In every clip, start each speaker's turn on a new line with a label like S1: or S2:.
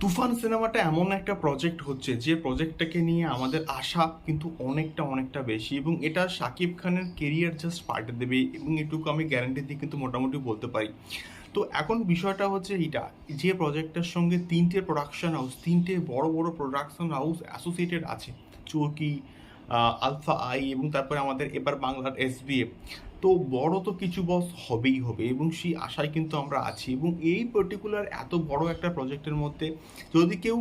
S1: তুফান সিনেমাটা এমন একটা প্রজেক্ট হচ্ছে, যে প্রজেক্টটাকে নিয়ে আমাদের আশা কিন্তু অনেকটা অনেকটা বেশি। এবং এটা শাকিব খানের কেরিয়ার জাস্ট পাল্টে দেবে, এবং এটুকু আমি গ্যারান্টি দিয়ে কিন্তু মোটামুটি বলতে পারি। তো এখন বিষয়টা হচ্ছে এটা যে প্রজেক্টটার সঙ্গে তিনটে প্রোডাকশন হাউস তিনটে বড় বড় প্রোডাকশন হাউস অ্যাসোসিয়েটেড আছে। চরকি আলফা আই এবং তারপরে আমাদের এবার বাংলার এসবিএফ। তো বড় তো কিছু বস হবেই হবে এবং সেই আশায় কিন্তু আমরা আছি এবং এই পার্টিকুলার এত বড় একটা প্রজেক্টের মধ্যে যদি কেউ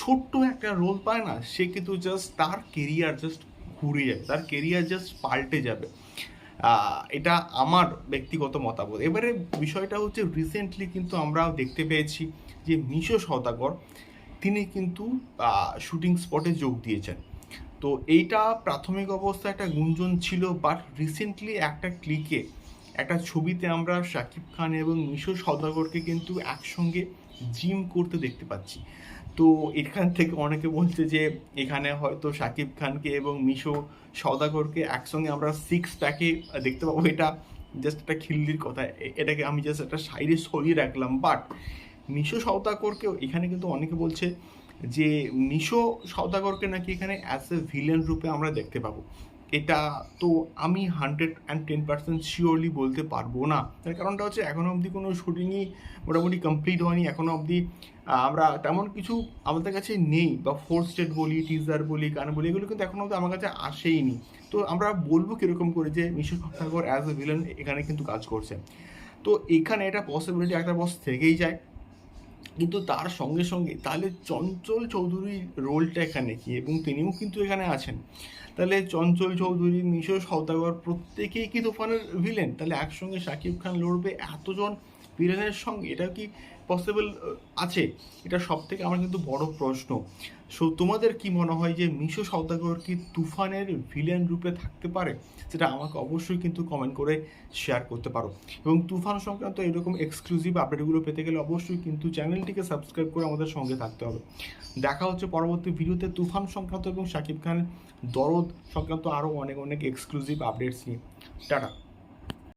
S1: ছোট্ট একটা রোল পায় না, সে কিন্তু জাস্ট তার কেরিয়ার জাস্ট ঘুরে যাবে, তার কেরিয়ার জাস্ট পাল্টে যাবে। এটা আমার ব্যক্তিগত মতামত। এবারে বিষয়টা হচ্ছে রিসেন্টলি কিন্তু আমরা দেখতে পেয়েছি যে মিশো সওদাগর, তিনি কিন্তু শুটিং স্পটে যোগ দিয়েছেন। তো এইটা প্রাথমিক অবস্থায় একটা গুঞ্জন ছিল বাট রিসেন্টলি একটা ক্লিকে একটা ছবিতে আমরা শাকিব খান এবং মিশো সওদাগরকে কিন্তু একসঙ্গে জিম করতে দেখতে পাচ্ছি। তো এখান থেকে অনেকে বলছে যে, এখানে হয়তো শাকিব খানকে এবং মিশো সওদাগরকে একসঙ্গে আমরা সিক্স প্যাকে দেখতে পাবো। এটা জাস্ট একটা খিল্লির কথা। এটাকে আমি জাস্ট একটা সাইডে সরিয়ে রাখলাম। বাট মিশো সওদাগরকেও এখানে কিন্তু অনেকে বলছে যে মিশো সওদাগরকে নাকি এখানে অ্যাজ এ ভিলেন রূপে আমরা দেখতে পাবো। এটা তো আমি hundred and ten percent surely বলতে পারব না। তার কারণটা হচ্ছে এখনও অবধি কোনো শুটিংই মোটামুটি কমপ্লিট হয়নি। এখনও অবধি আমরা তেমন কিছু আমাদের কাছে নেই বা ফোর স্টেট বলি টিজার বলি, গান বলি, এগুলো কিন্তু এখনও অবধি আমার কাছে আসেইনি। তো আমরা বলব কীরকম করে যে Mishu Sawdagar as a villain এখানে কিন্তু কাজ করছে। তো এখানে এটা পসিবিলিটি একটা বস থেকেই যায়। কিন্তু তার সঙ্গে সঙ্গে তাহলে চঞ্চল চৌধুরীর রোলটা এখানে কি? এবং তিনিও কিন্তু এখানে আছেন। তাহলে চঞ্চল চৌধুরী মিশো সওদাগর প্রত্যেকেই কি তুফানের ভিলেন তাহলে একসঙ্গে শাকিব খান লড়বে এতজন ভিলেনের সঙ্গে, এটা কি পসিবল আছে? এটা সব থেকে আমার কিন্তু বড় প্রশ্ন। সো তোমাদের কি মনে হয় যে মিশো সওদাগর কি তুফানের ভিলেন রূপে থাকতে পারে? সেটা আমাকে অবশ্যই কিন্তু কমেন্ট করে শেয়ার করতে পারো। এবং তুফান সংক্রান্ত এরকম এক্সক্লুসিভ আপডেটগুলো পেতে গেলে অবশ্যই কিন্তু চ্যানেলটিকে সাবস্ক্রাইব করে আমাদের সঙ্গে থাকতে হবে। দেখা হচ্ছে পরবর্তী ভিডিওতে তুফান সংক্রান্ত এবং শাকিব খান দরদ সংক্রান্ত আরও অনেক অনেক এক্সক্লুসিভ আপডেটস নিয়ে। টাটা।